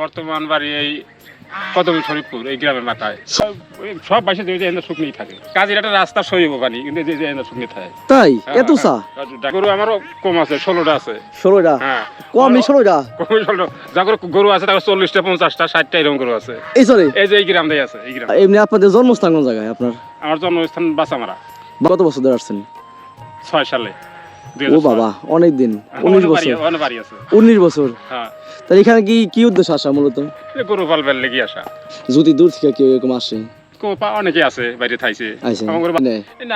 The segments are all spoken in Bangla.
বর্তমান বাড়ি এই কদম শরীফপুর এই গ্রামের মাথায়। সব সব বাসে যে এনে থাকে। কাজের একটা রাস্তা সরিব পানি কিন্তু যে এনে শুকনি থাকে। তাই? এত চা? হ্যাঁ, গরু আমারও কম আছে ষোলোটা আছে। ষোলোটা? হ্যাঁ। ষোলোটা? কম ষোলো। যাগর গরু আছে তার চল্লিশটা পঞ্চাশটা ষাটটা এরকম গরু আছে। এই সরি এই যে এই গ্রাম দিয়ে আছে এই গ্রাম। এমনি আপনাদের জন্মস্থান কোন জায়গায় আপনার? আমার জন্মস্থান বাসামারা কত বছর ধরে আসছেন? ছয় সালে ও বাবা অনেক দিন হ্যাঁ, উনিশ বছর। উনিশ বছর? হ্যাঁ। তাহলে এখানে কি কি উদ্দেশ্য আসা মূলত? গরু পালবার লেগে আসা। যদি দূর থেকে কেউ এরকম আসে? কো- পা- অনেকে আছে বাইরে থাইছে।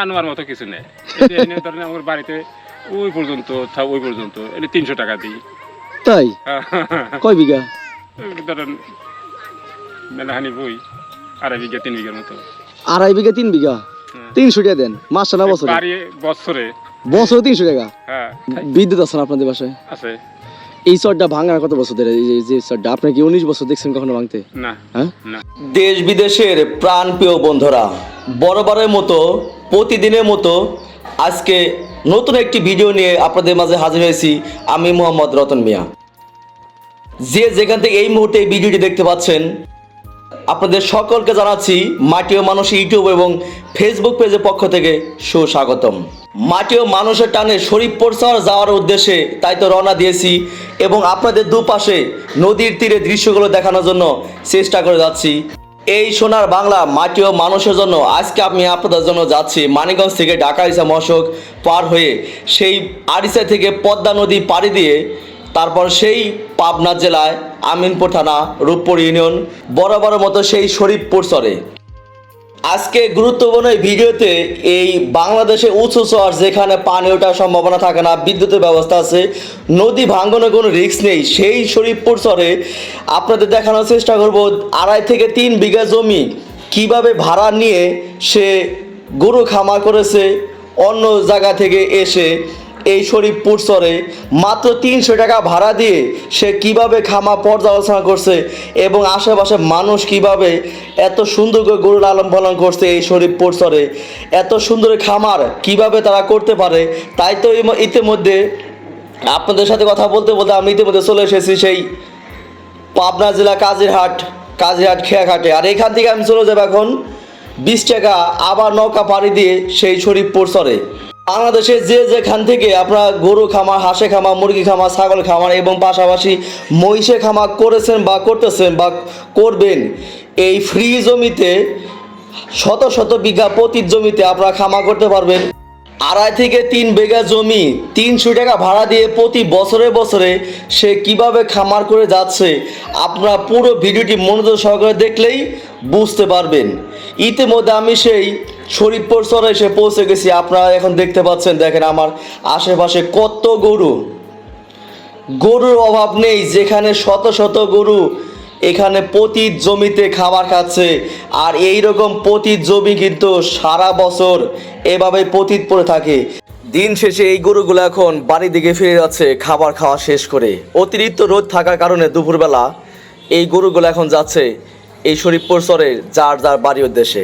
আমার মতো কিছু নেই। ধরেন আমার বাড়িতে ওই পর্যন্ত ওই পর্যন্ত তিনশো টাকা দিই। তাই? কয় বিঘা? ধরেন মেলাহানি বই আড়াই বিঘা তিন বিঘার মতো। আড়াই বিঘা তিন বিঘা? হ্যাঁ। তিনশো টাকা দেন মাসে না বছরে? বছরে। বছরে তিনশো টাকা? হ্যাঁ বিদ্যুৎ আছে না আপনাদের বাসায়? আছে। এই চরটা ভাঙার কত বছর ধরে? এই যে- চরটা আপনি কি উনিশ বছর দেখছেন কখনো ভাঙতে? না হ্যাঁ? দেশ বিদেশের প্রাণপ্রিয় বন্ধুরা বরাবরের মতো প্রতিদিনের মতো আজকে নতুন একটি ভিডিও নিয়ে আপনাদের মাঝে হাজির হয়েছি আমি মোহাম্মদ রতন মিয়া। যে যেখান থেকে এই মুহূর্তে এই ভিডিওটি দেখতে পাচ্ছেন আপনাদের সকলকে জানাচ্ছি মাটি ও মানুষ ইউটিউব এবং ফেসবুক পেজের পক্ষ থেকে সুস্বাগতম। মাটি ও মানুষের টানে শরীফপুর শহর যাওয়ার উদ্দেশ্যে তাই তো রওনা দিয়েছি এবং আপনাদের দুপাশে নদীর তীরে দৃশ্যগুলো দেখানোর জন্য চেষ্টা করে যাচ্ছি। এই সোনার বাংলা মাটি ও মানুষের জন্য আজকে আমি আপনাদের জন্য যাচ্ছি মানিকগঞ্জ থেকে ঢাকা ইসা মশক পার হয়ে সেই আরিসা থেকে পদ্মা নদী পাড়ি দিয়ে তারপর সেই পাবনা জেলায় আমিনপুর থানা, রূপপুর ইউনিয়ন বরাবর মতো সেই শরীফপুর চরে। আজকে গুরুত্বপূর্ণ এই ভিডিওতে এই বাংলাদেশে উঁচু চর যেখানে পানি ওঠার সম্ভাবনা থাকে না, বিদ্যুতের ব্যবস্থা আছে, নদী ভাঙ্গনের কোনো রিস্ক নেই, সেই শরীফপুর চরে আপনাদের দেখানোর চেষ্টা করব আড়াই থেকে তিন বিঘা জমি কীভাবে ভাড়া নিয়ে সে গরু খামার করেছে, অন্য জায়গা থেকে এসে এই শরীফপুর চরে মাত্র তিনশো টাকা ভাড়া দিয়ে সে কীভাবে খামা পর্যালোচনা করছে এবং আশেপাশে মানুষ কীভাবে এত সুন্দর করে গরু লালন পালন করছে এই শরীফপুর চরে? এত সুন্দর খামার কীভাবে তারা করতে পারে? তাই তো ইতিমধ্যে আপনাদের সাথে কথা বলতে বলতে আমি ইতিমধ্যে চলে এসেছি সেই পাবনা জেলা কাজিরহাট কাজিরহাট খেয়াঘাটে। আর এখান থেকে আমি চলে যাব এখন বিশ টাকা আবার নৌকা পাড়ি দিয়ে সেই শরীফপুর চরে। বাংলাদেশে যে যেখান থেকে আপনারা গরু খামার হাঁসে খামার, মুরগি খামার, ছাগল খামার এবং পাশাপাশি মহিষে খামার করেছেন বা করতেছেন বা করবেন, এই ফ্রি জমিতে শত শত বিঘা প্রতি জমিতে আপনারা খামার করতে পারবেন। আড়াই থেকে তিন বিঘা জমি তিনশো টাকা ভাড়া দিয়ে প্রতি বছরে বছরে সে কীভাবে খামার করে যাচ্ছে আপনারা পুরো ভিডিওটি মনোযোগ সহকারে দেখলেই বুঝতে পারবেন। ইতিমধ্যে আমি সেই শরীফপুর চরে এসে পৌঁছে গেছি। আপনারা এখন দেখতে পাচ্ছেন, দেখেন আমার আশেপাশে কত গরু। গরুর অভাব নেই, যেখানে শত শত গরু এখানে প্রতি জমিতে খাবার খাচ্ছে। আর এই রকম প্রতি জমি কিন্তু সারা বছর এভাবে পতিত পড়ে থাকে। দিন শেষে এই গরুগুলো এখন বাড়ির দিকে ফিরে যাচ্ছে, খাবার খাওয়া শেষ করে। অতিরিক্ত রোদ থাকার কারণে দুপুরবেলা এই গরুগুলো এখন যাচ্ছে এই শরীফপুর চরের যার যার বাড়ির উদ্দেশ্যে।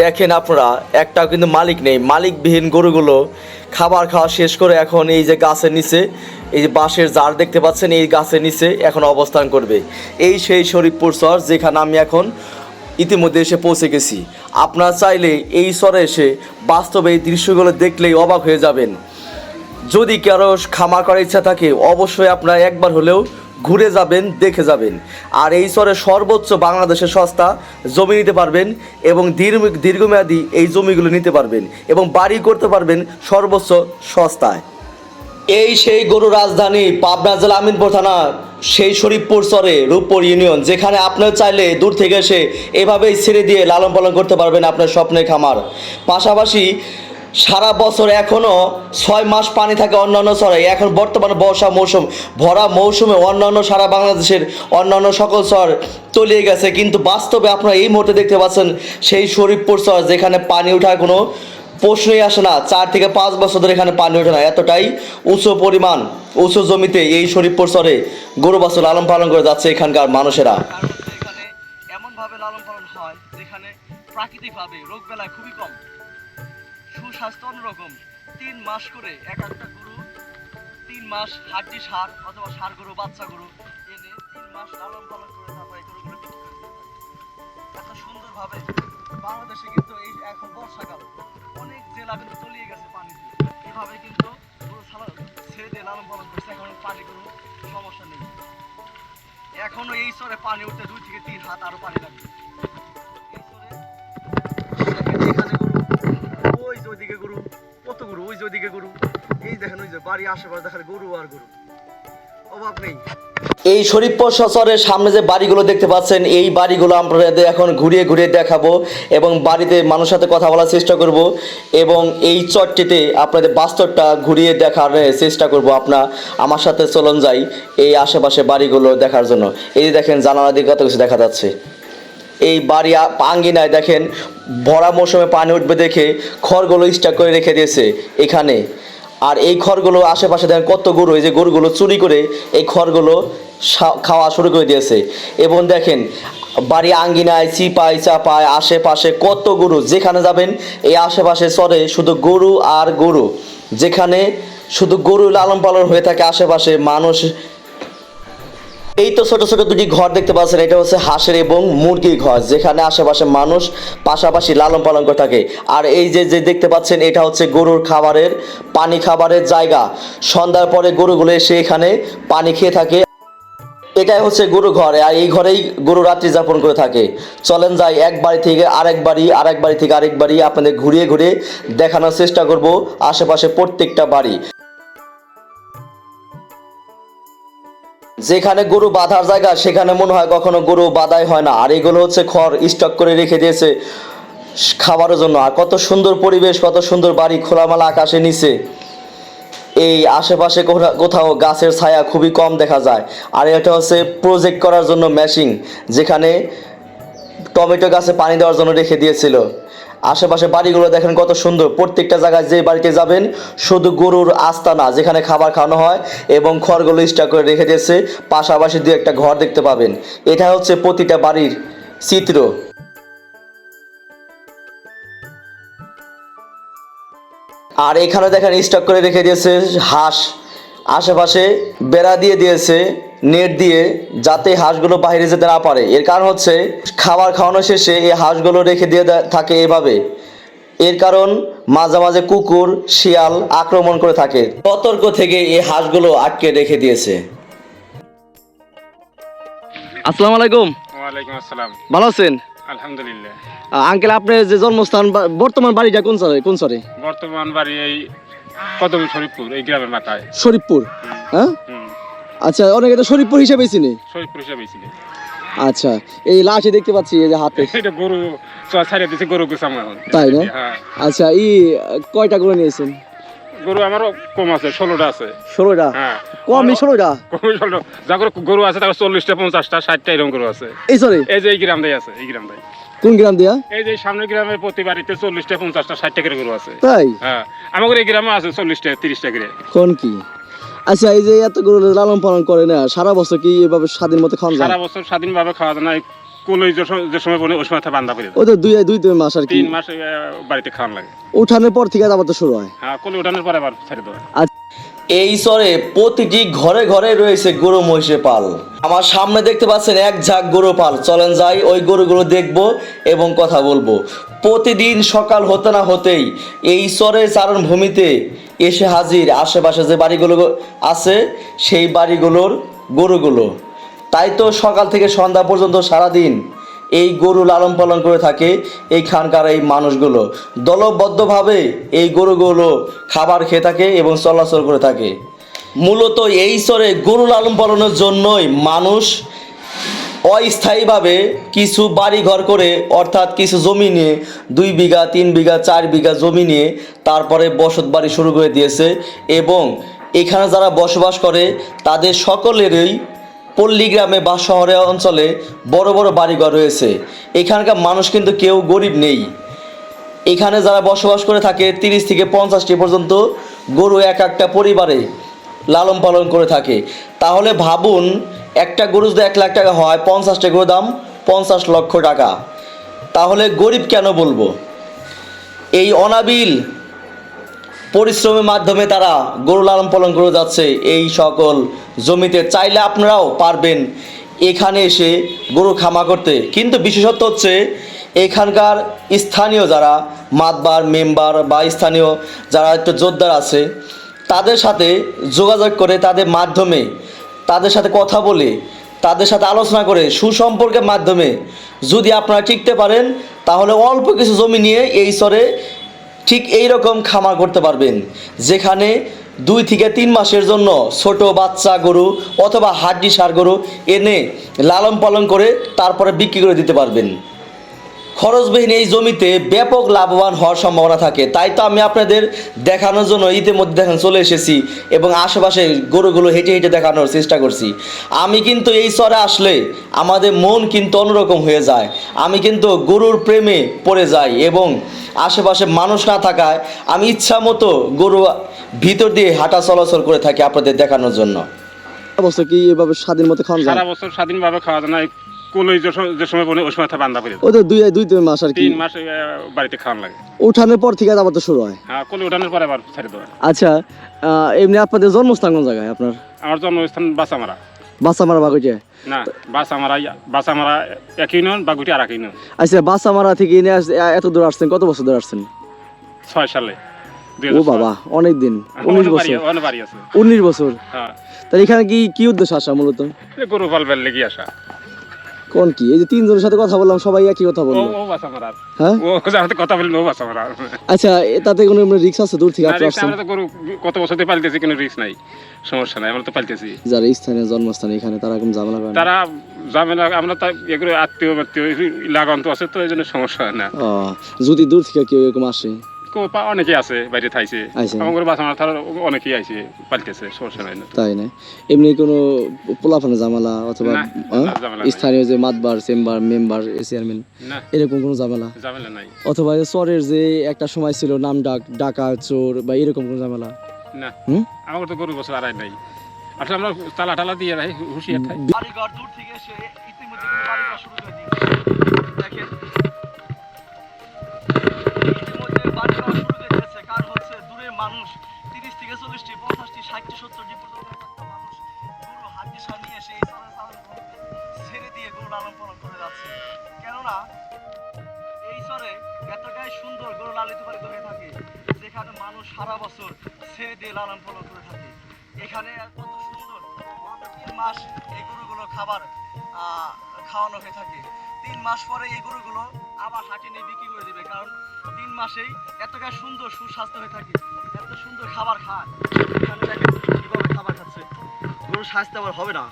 দেখেন আপনারা, একটাও কিন্তু মালিক নেই। মালিকবিহীন গরুগুলো খাবার খাওয়া শেষ করে এখন এই যে গাছের নিচে এই যে বাঁশের জার দেখতে পাচ্ছেন, এই গাছের নিচে এখন অবস্থান করবে। এই সেই শরীফপুর চর যেখানে আমি এখন ইতিমধ্যে এসে পৌঁছে গেছি। আপনারা চাইলে এই চরে এসে বাস্তবে এই দৃশ্যগুলো দেখলেই অবাক হয়ে যাবেন। যদি কারও খামার করার ইচ্ছা থাকে, অবশ্যই আপনারা একবার হলেও ঘুরে যাবেন, দেখে যাবেন। আর এই চরে সর্বোচ্চ বাংলাদেশের সস্তা জমি নিতে পারবেন এবং দীর্ঘ, দীর্ঘমেয়াদী এই জমিগুলো নিতে পারবেন এবং বাড়ি করতে পারবেন সর্বোচ্চ সস্তায়। এই সেই গরু রাজধানী পাবনা জেলা আমিনপুর থানা সেই শরীফপুর চরে রূপপুর ইউনিয়ন, যেখানে আপনার চাইলে দূর থেকে এসে এভাবেই ছেড়ে দিয়ে লালন পালন করতে পারবেন আপনার স্বপ্নের খামার। পাশাপাশি সারা বছর এখনও ছয় মাস পানি থাকে অন্যান্য চরে। এখন বর্তমানে বর্ষা মৌসুম, ভরা মৌসুমে অন্যান্য সারা বাংলাদেশের অন্যান্য সকল চর তলিয়ে গেছে। কিন্তু বাস্তবে আপনারা এই মুহূর্তে দেখতে পাচ্ছেন সেই শরীফপুর চর, যেখানে পানি ওঠার কোনো প্রশ্নই আসে না। চার থেকে পাঁচ বছর ধরে এখানে পানি ওঠে না। এতটাই উঁচু পরিমাণ উঁচু জমিতে এই শরীফপুর চরে গরু বাছুর লালন পালন করে যাচ্ছে এখানকার মানুষেরা। এমনভাবে লালন পালন হয় যেখানে প্রাকৃতিকভাবে রোগ বেলায় খুবই কম। সুস্বাস্থ্য অন্যরকম। তিন মাস করে এক একটা গরু, তিন মাস হাড্ডি সার অথবা সার গরু, বাচ্চা গরু এনে তিন মাস লালন পালন করে তারপরে গরুগুলো এত সুন্দরভাবে বাংলাদেশে কিন্তু এই এখন বর্ষাকাল, অনেক জেলা কিন্তু তলিয়ে গেছে পানিতে। এভাবে কিন্তু ছেড়ে দিয়ে লালন পালন করছে, এখন পানি কোনো সমস্যা নেই। এখনও এই স্তরে পানি উঠতে দুই থেকে তিন হাত আরও পানি লাগবে। ওই যে ওইদিকে গরু, কত গরু, ওই যে ওইদিকে গরু। এই দেখেন ওই যে বাড়ি আশেপাশে দেখেন গরু আর গরু। এই শরীফপুর শহরের সামনে যে বাড়িগুলো দেখতে পাচ্ছেন, এই বাড়িগুলো আপনাদের এখন ঘুরিয়ে ঘুরিয়ে দেখাবো এবং বাড়িতে মানুষের সাথে কথা বলার চেষ্টা করব এবং এই চটটিতে আপনাদের বাস্তবটা ঘুরিয়ে দেখার চেষ্টা করব আপনার আমার সাথে চলন যাই এই আশেপাশে বাড়িগুলো দেখার জন্য। এই দেখেন, জানালা দিকে কত কিছু দেখা যাচ্ছে। এই বাড়ি আঙ্গিনায় দেখেন, ভরা মৌসুমে পানি উঠবে দেখে খড়গুলো স্টাক করে রেখে দিয়েছে। এখানে আর এই খড়গুলো আশেপাশে দেখেন কত গরু, এই যে গরুগুলো চুরি করে এই খড়গুলো খাওয়া শুরু করে দিয়েছে। এবং দেখেন, বাড়ি আঙ্গিনায় চিপায় চাপায় আশেপাশে কত গরু, যেখানে যাবেন এই আশেপাশে চরে শুধু গরু আর গরু। যেখানে শুধু গরু লালন পালন হয়ে থাকে আশেপাশে, মানুষ এই তো ছোট ছোট দুটি ঘর দেখতে পাচ্ছেন, এটা হচ্ছে হাঁসের এবং মুরগির ঘর, যেখানে আশেপাশে মানুষ পাশাপাশি লালন পালন করে থাকে। আর এই যে যে দেখতে পাচ্ছেন, এটা হচ্ছে গরুর খাবারের পানি খাবারের জায়গা। সন্ধ্যার পরে গরুগুলো এসে এখানে পানি খেয়ে থাকে। এটাই হচ্ছে গরু ঘর, আর এই ঘরেই গরু রাত্রি যাপন করে থাকে। চলেন যাই এক বাড়ি থেকে আরেক বাড়ি আরেক বাড়ি থেকে আরেক বাড়ি আপনাদের ঘুরিয়ে ঘুরিয়ে দেখানোর চেষ্টা করব আশেপাশে প্রত্যেকটা বাড়ি। যেখানে গরু বাঁধার জায়গা, সেখানে মনে হয় কখনো গরু বাঁধাই হয় না। আর এগুলো হচ্ছে খড় স্টক করে রেখে দিয়েছে খাবারের জন্য। আর কত সুন্দর পরিবেশ, কত সুন্দর বাড়ি, খোলামেলা আকাশে নিচে। এই আশেপাশে কোথা- কোথাও গাছের ছায়া খুবই কম দেখা যায়। আর এটা হচ্ছে প্রজেক্ট করার জন্য মেশিন যেখানে টমেটো গাছে পানি দেওয়ার জন্য রেখে দিয়েছিল। আশেপাশে বাড়িগুলো দেখেন কত সুন্দর। প্রত্যেকটা জায়গায় যে বাড়িতে যাবেন, শুধু গরুর আস্তানা যেখানে খাবার খাওয়ানো হয় এবং খড়গুলো স্টক করে রেখে দিয়েছে, পাশাপাশি দু একটা ঘর দেখতে পাবেন। এটা হচ্ছে প্রতিটা বাড়ির চিত্র। আর এখানে দেখেন স্টক করে রেখে দিয়েছে হাঁস। আশেপাশে বেড়া দিয়ে দিয়েছে। নেট দিয়ে যাতে হাঁসগুলো বাইরে যেতে না পারে। এর কারণ হচ্ছে খাবার খাওয়ানো শেষে এই হাঁসগুলো রেখে দিয়ে থাকে এভাবে। এর কারণ মাঝে মাঝে কুকুর শিয়াল আক্রমণ করে থাকে। সতর্ক থেকে এই হাঁসগুলো আটকে রেখে দিয়েছে। আসসালামু আলাইকুম। ওয়ালাইকুম আসসালাম। ভালো আছেন? আলহামদুলিল্লাহ। আঙ্কেল আপনার যে জন্মস্থান বর্তমান বাড়িটা কোন সরে কোন সরে বর্তমান বাড়ি এই কদম শরীফপুর এই গ্রামের মাথায়। শরীফপুর হ্যাঁ? আচ্ছা অনেকে তো শরীফপুর হিসেবে চিনি। শরীফপুর হিসাবে ছিল আচ্ছা এই লাশে দেখতে পাচ্ছি এই যে হাতে। এটা গরু ছাড়িয়ে দিচ্ছে গরু এখন। তাই না? হ্যাঁ। আচ্ছা ই কয়টা করে নিয়েছেন? গরু আমারও কম আছে ষোলোটা আছে। ষোলোটা? হ্যাঁ। কমই ষোলোটা? কম ষোলো যা করে গরু আছে তার চল্লিশটা পঞ্চাশটা ষাটটা এরকম গরু আছে। এই সরি এই যে এই গ্রাম দেয় আছে এই গ্রাম দেয়। কোন গ্রাম দিয়া? এই যে সামনে গ্রামের প্রতি বাড়িতে চল্লিশটা পঞ্চাশটা ষাটটা করে গরু আছে। তাই? হ্যাঁ। আমাদের এই গ্রামে আছে চল্লিশটা তিরিশটা করে। কোন কি? আচ্ছা এই যে এত গরু লালন পালন করে না সারা বছর কি এভাবে স্বাধীন মতো খাওয়ানো যায়? সারা বছর স্বাধীনভাবে খাওয়া যায় না এই যে সময় ওই সময় বান্ধা করে। তো দুই দুই তিন মাস আর কি। তিন মাস বাড়িতে খাওয়ান লাগে। উঠানোর পর থেকে আবার তো শুরু হয়। হ্যাঁ কলি পরে আবার ছেড়ে দেওয়া এই চরে প্রতিটি ঘরে ঘরে রয়েছে গরু মহিষের পাল। আমার সামনে দেখতে পাচ্ছেন এক ঝাঁক গরু পাল। চলেন যাই ওই গরুগুলো দেখব এবং কথা বলব। প্রতিদিন সকাল হতে না হতেই এই চরের চারণ ভূমিতে এসে হাজির আশেপাশে যে বাড়িগুলো আছে, সেই বাড়িগুলোর গরুগুলো। তাই তো সকাল থেকে সন্ধ্যা পর্যন্ত সারাদিন এই গরু লালন পালন করে থাকে এইখানকার এই মানুষগুলো। দলবদ্ধভাবে এই গরুগুলো খাবার খেয়ে থাকে এবং চলাচল করে থাকে। মূলত এই স্তরে গরু লালন পালনের জন্যই মানুষ অস্থায়ীভাবে কিছু বাড়ি ঘর করে, অর্থাৎ কিছু জমি নিয়ে, দুই বিঘা, তিন বিঘা, চার বিঘা জমি নিয়ে তারপরে বসত বাড়ি শুরু করে দিয়েছে এবং এখানে যারা বসবাস করে, তাদের সকলেরই পল্লী গ্রামে বা শহরে অঞ্চলে বড় বড় বাড়িঘর রয়েছে। এখানকার মানুষ কিন্তু কেউ গরিব নেই। এখানে যারা বসবাস করে থাকে, তিরিশ থেকে পঞ্চাশটি পর্যন্ত গরু এক একটা পরিবারে। লালন পালন করে থাকে। তাহলে ভাবুন, একটা গরু যদি এক লাখ টাকা হয়, পঞ্চাশটা গরুর দাম পঞ্চাশ লক্ষ টাকা। তাহলে গরিব কেন বলব? এই অনাবিল পরিশ্রমের মাধ্যমে তারা গরু লালন পালন করে যাচ্ছে এই সকল জমিতে। চাইলে আপনারাও পারবেন এখানে এসে গরু খামা করতে। কিন্তু বিশেষত্ব হচ্ছে, এখানকার স্থানীয় যারা, মাতবার, মেম্বার বা স্থানীয় যারা একটু জোরদার আছে তাদের সাথে যোগাযোগ করে তাদের মাধ্যমে, তাদের সাথে কথা বলে, তাদের সাথে আলোচনা করে সুসম্পর্কের মাধ্যমে যদি আপনারা টিকতে পারেন, তাহলে অল্প কিছু জমি নিয়ে এই স্তরে ঠিক এই রকম খামার করতে পারবেন, যেখানে দুই থেকে তিন মাসের জন্য ছোট বাচ্চা গরু অথবা হাড্ডি সার গরু এনে লালন পালন করে তারপরে বিক্রি করে দিতে পারবেন। খরচবিহীন এই জমিতে ব্যাপক লাভবান হওয়ার সম্ভাবনা থাকে। তাই তো আমি আপনাদের দেখানোর জন্য ইতিমধ্যে দেখেন চলে এসেছি এবং আশেপাশে গরুগুলো হেঁটে হেঁটে দেখানোর চেষ্টা করছি। আমি কিন্তু এই স্তরে আসলে আমাদের মন কিন্তু অন্যরকম হয়ে যায়। আমি কিন্তু গরুর প্রেমে পড়ে যাই এবং আশেপাশে মানুষ না থাকায় আমি ইচ্ছা মতো গরু ভিতর দিয়ে হাঁটা চলাচল করে থাকি আপনাদের দেখানোর জন্য। অবস্থা কি এভাবে স্বাধীন মতো সারা বছর স্বাধীনভাবে খাওয়া যায় না। কলই যে সময় বনে ওই সময় বান্ধা করে ওই তো দুই দুই তিন মাস আর কি। তিন মাস বাড়িতে খাওয়ান লাগে। উঠানোর পর থেকে আবার তো শুরু হয়। হ্যাঁ কলি উঠানোর পরে আবার ছেড়ে দেওয়া আচ্ছা এমনি আপনাদের জন্মস্থান কোন জায়গায় আপনার? আমার জন্মস্থান বাসামারা। বাসামারা বাগুইটে? না বাসামারা বাসামারা এক ইউনিয়ন বাগুটি আর এক ইউনিয়ন। আচ্ছা বাসামারা থেকে এনে এত দূর আসছেন কত বছর ধরে আসছেন? ছয় সালে। ও বাবা অনেক দিন উনিশ বছর। উনিশ বছর। হ্যাঁ। তাহলে এখানে কি কি উদ্দেশ্য আসা মূলত? গরু পালবেল লেগে আসা। কোন কি? এই যে তিনজনের সাথে কথা বললাম সবাই একই কথা বলল। ও হ্যাঁ? ও কথা ও আচ্ছা তাতে কোনো রিক্স আছে? দূর থেকে আপনি আসছেন? আমরা তো গরু কত বছর থেকে পালতেছি কোনো রিস্ক নাই। সমস্যা নাই আমরা তো পালতেছি। যারা স্থানীয় জন্মস্থান এখানে তারা কোনো ঝামেলা করে না? তারা ঝামেলা আমরা তো এগুলো আত্মীয় আত্মীয় লাগান্ত আছে তো এই জন্য সমস্যা হয় না। যদি দূর থেকে কেউ এরকম আসে? অনেকে আছে বাইরে থাইছে। আমার বাসা মারা অনেকেই আইছে পালতেছে সমস্যা নাই না তাই না? এমনি কোনো পোলাফানে ঝামেলা অথবা হ্যাঁ? স্থানীয় যে মাতবার চেম্বার মেম্বার চেয়ারম্যান এরকম কোনো ঝামেলা? ঝামেলা নাই। অথবা চরের যে একটা সময় ছিল নাম ডাক ডাকা চোর বা এরকম কোনো ঝামেলা? না। হুম? আমার তো গরু বছর আড়াই নাই। আসলে আমরা তালা টালা দিয়ে রাখি হুঁশিয়ার থাই। বাড়িঘর দূর থেকে এসে ইতিমধ্যে বাড়িঘর শুরু করে দিয়েছে। মাস পরে এই গরুগুলো আবার হাটে নিয়ে বিক্রি করে দিবে, কারণ তিন মাসেই এতটা সুন্দর সুস্বাস্থ্য হয়ে থাকে, এত সুন্দর খাবার খায়। খাবার খাচ্ছে, গরুর স্বাস্থ্য আবার হবে না।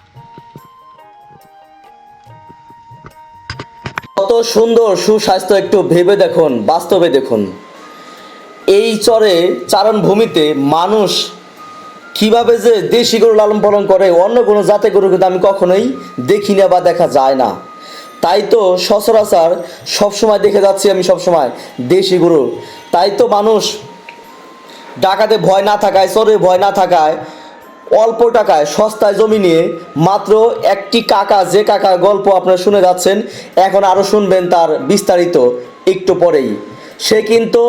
কত সুন্দর সুস্বাস্থ্য একটু ভেবে দেখুন, বাস্তবে দেখুন। এই চরে চারণ ভূমিতে মানুষ কীভাবে যে দেশি গরু লালন পালন করে, অন্য কোনো জাতে গরু কিন্তু আমি কখনোই দেখি না বা দেখা যায় না। তাই তো সচরাচর সবসময় দেখে যাচ্ছি আমি সবসময়, দেশি গরু। তাই তো মানুষ ডাকাতে ভয় না থাকায় চরে ভয় না থাকায়, অল্প টাকায় সস্তায় জমি নিয়ে মাত্র একটি কাকা, যে কাকার গল্প আপনারা শুনে যাচ্ছেন, এখন আরও শুনবেন তার বিস্তারিত একটু পরেই। সে কিন্তু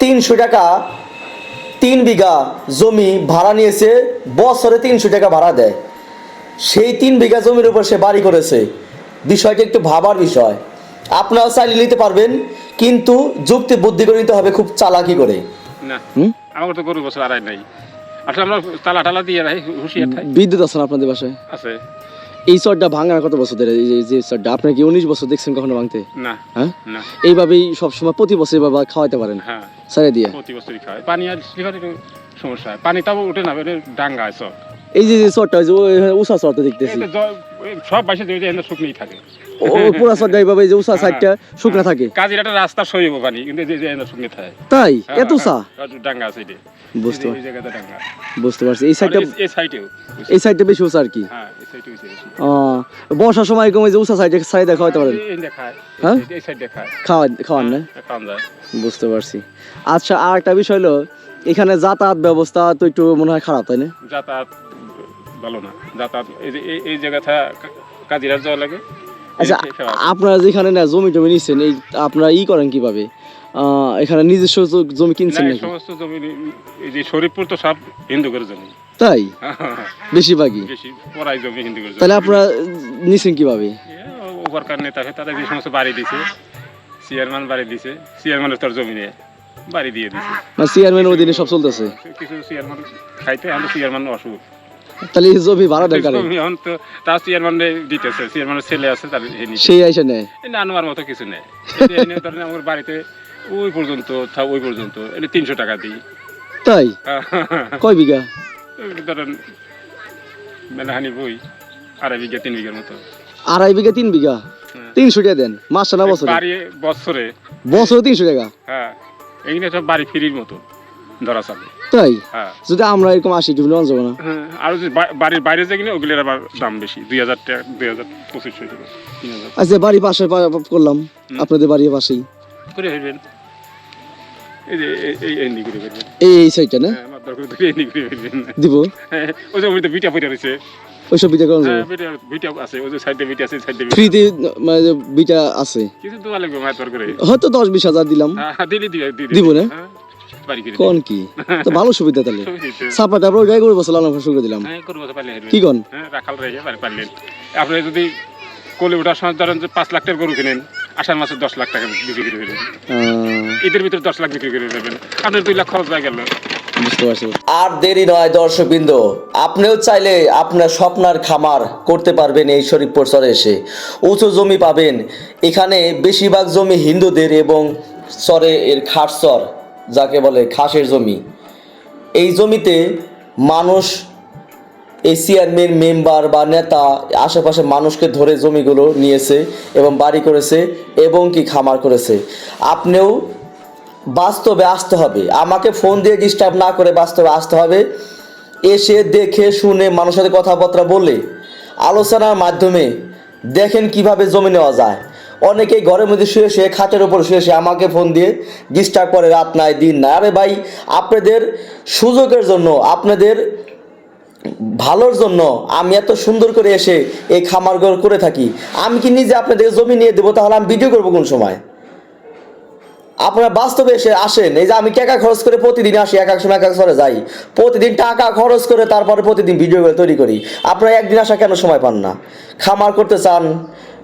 তিনশো টাকা তিন বিঘা জমি ভাড়া নিয়েছে, বছরে তিনশো টাকা ভাড়া দেয়। সেই তিন বিঘা জমির উপর সে বাড়ি করেছে। বিষয়টা একটু ভাবার বিষয়। আপনারাও চাইলে নিতে পারবেন কিন্তু যুক্তি বুদ্ধি করে নিতে হবে খুব চালাকি করে। না আমার তো গরু বছর আড়াই নাই। আসলে আমরা তালা টালা দিয়ে রাখি হুঁশিয়ার বিদ্যুৎ আছে না আপনাদের বাসায়? আছে। এই চরটা ভাঙার কত বছর ধরে? এই যে- চরটা কি উনিশ বছর দেখছেন কখনো ভাঙতে? না হ্যাঁ? না। এইভাবেই সবসময় প্রতি বছর এভাবে খাওয়াইতে পারেন। হ্যাঁ। দিয়ে। প্রতি বছরই খায় পানি আর সমস্যা পানি তাও উঠে না ডাঙ্গা আছে এই যে চরটা ওই যে উষা চরটা দেখতেছি। সব বাসে যে এখানে শুকনেই থাকে। ও ও পুরা চরটা এইভাবে এই যে উষা সাইডটা শুকনা থাকে। কাজের একটা রাস্তা সরিব পানি কিন্তু যে এখানে শুকনে থাকে। তাই? হ্যাঁ, এত উষা? হ্যাঁ, ডাঙ্গা আছে এটা বুঝতে পার- পারছি। এই সাইডটা এই- এই সাইডেও এই সাইডটা বেশি উষা আর কি? হ্যাঁ এই সাইডে বেশি। আহ, বর্ষার সময় এই যে উষা সাইডে এই হ্যাঁ? এই- সাইড খাওয়ান না? খাওয়ান যায়। বুঝতে পারছি। আচ্ছা আর একটা বিষয় হলো এখানে যাতায়াত ব্যবস্থা তো একটু মনে হয় খারাপ তাই না? যাতায়াত ভালো না যাতায়াত এই এই- জায়গাটা কাজিরা যাওয়া লাগে। আচ্ছা। আপনারা যেখানে না জমি টমি নিচ্ছেন এই আপনারা ই করেন কীভাবে? এখানে নিজস্ব জমি কিনছেন নাকি? সমস্ত জমি এই যে শরীরপুর তো সব হিন্দুদের জমি। তাই? বেশিরভাগই? বেশি পড়াই জমি হিন্দুদের জমি। তাহলে আপনারা নিছেন কীভাবে? ওভার নেতা হয়ে তারা যে সমস্ত বাড়ি দিছে চেয়ারম্যান বাড়ি দিছে চেয়ারম্যানের তোর জমি নিয়ে বাড়ি দিয়ে দিছে। মানে চেয়ারম্যানের অধীনে সব চলতেছে? কিছু চেয়ারম্যান খাইতে আমরা চেয়ারম্যান অসুখ। তাহলে জমি ভাড়া এখন তো চেয়ারম্যান দিতেছে চেয়ারম্যানের ছেলে আছে তার সেই আইসা নেয় না আনোয়ার মতো কিছু নেই। এনে ধরেন আমার বাড়িতে ওই পর্যন্ত ওই পর্যন্ত তিনশো টাকা দিই। তাই? কয় বিঘা? ধরেন মেলাহানি বই আড়াই বিঘা তিন বিঘার মতো। আড়াই বিঘা তিন বিঘা? হ্যাঁ। তিনশো টাকা দেন মাসে না বছরে। বছরে। বছরে তিনশো টাকা? হ্যাঁ সব বাড়ি ফ্রির মতো ধরা চালে। তাই? হ্যাঁ। যদি আমরা এরকম আসি লঞ্চ যাব না? হ্যাঁ, আর যদি বাড়ির বাইরে যাই কিনা ওগুলোর আবার দাম বেশি দুই হাজার টাকা দুই হাজার পঁচিশশো আচ্ছা বাড়ি পাশে করলাম। আপনাদের বাড়ির পাশেই। করে এই সাইডটা না? হ্যাঁ, দিব? ওই যে ওইটা বিটা পড়ে রয়েছে। ওইসব বিটা করা বিটা বিটা আছে ওই যে সাইডে বিটা আছে সাইডে ফ্রিতে মানে বিটা আছে। কিছু লাগবে হয়তো দশ বিশ হাজার দিলাম। হ্যাঁ দিলি দিব না? করে কোন। কি? তো ভালো সুবিধা তাহলে। টাপড় গায়ে করে বসে লালন শুরু করে দিলাম। হ্যাঁ পারলে কি কন? হ্যাঁ রাখাল রেখে পারলেন আপনি যদি কোলে ওঠার সময় ধরেন যে পাঁচ লাখ টাকার গরু কিনেন আষাঢ় মাসে দশ লাখ টাকা বিক্রি করে আহ, ঈদের ভিতরে দশ লাখ বিক্রি করে ফেলবেন। আপনার দুই লাখ খরচ হয়ে গেল। বুঝতে পারছি। আর দেরি নয় দর্শকবৃন্দ। আপনিও চাইলে আপনার স্বপ্নার খামার করতে পারবেন এই শরীফপুর চরে এসে। উঁচু জমি পাবেন। এখানে বেশিরভাগ জমি হিন্দুদের এবং চরে এর খাস চর যাকে বলে খাসের জমি। এই জমিতে মানুষ, এই চেয়ারম্যান, মেম্বার বা নেতা, আশেপাশে মানুষকে ধরে জমিগুলো নিয়েছে এবং বাড়ি করেছে এবং কি খামার করেছে। আপনিও বাস্তবে আসতে হবে। আমাকে ফোন দিয়ে ডিস্টার্ব না করে বাস্তবে আসতে হবে। এসে দেখে, শুনে মানুষের কথাবার্তা বলে, আলোচনার মাধ্যমে দেখেন কীভাবে জমি নেওয়া যায়। অনেকেই ঘরের মধ্যে শুয়ে শুয়ে, খাটের উপর শুয়ে শুয়ে আমাকে ফোন দিয়ে ডিস্টার্ব করে, রাত নাই, দিন নাই। আরে ভাই, আপনাদের সুযোগের জন্য, আপনাদের ভালোর জন্য আমি এত সুন্দর করে এসে এই খামারঘর করে থাকি। আমি কি নিজে আপনাদের জমি নিয়ে দেবো? তাহলে আমি ভিডিও করব কোন সময়? আপনারা বাস্তবে এসে আসেন। এই যে আমি টাকা খরচ করে প্রতিদিন আসি, এক এক সময় এক এক সরে যাই। প্রতিদিন টাকা খরচ করে তারপরে প্রতিদিন ভিডিও তৈরি করি। আপনারা একদিন আসা কেন সময় পান না? খামার করতে চান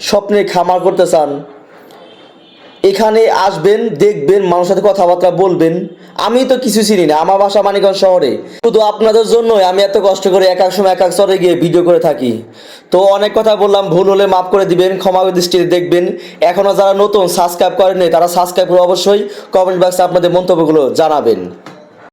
স্বপ্নে খামার করতে চান। এখানে আসবেন, দেখবেন, মানুষের সাথে কথাবার্তা বলবেন। আমি তো কিছু চিনি না, আমার বাসা মানিকগঞ্জ শহরে। শুধু আপনাদের জন্যই আমি এত কষ্ট করে এক এক সময় এক এক স্তরে গিয়ে ভিডিও করে থাকি। তো অনেক কথা বললাম, ভুল হলে মাফ করে দিবেন, ক্ষমা দৃষ্টিতে দেখবেন। এখনও যারা নতুন সাবস্ক্রাইব করেননি, তারা সাবস্ক্রাইব করে অবশ্যই কমেন্ট বক্সে আপনাদের মন্তব্যগুলো জানাবেন।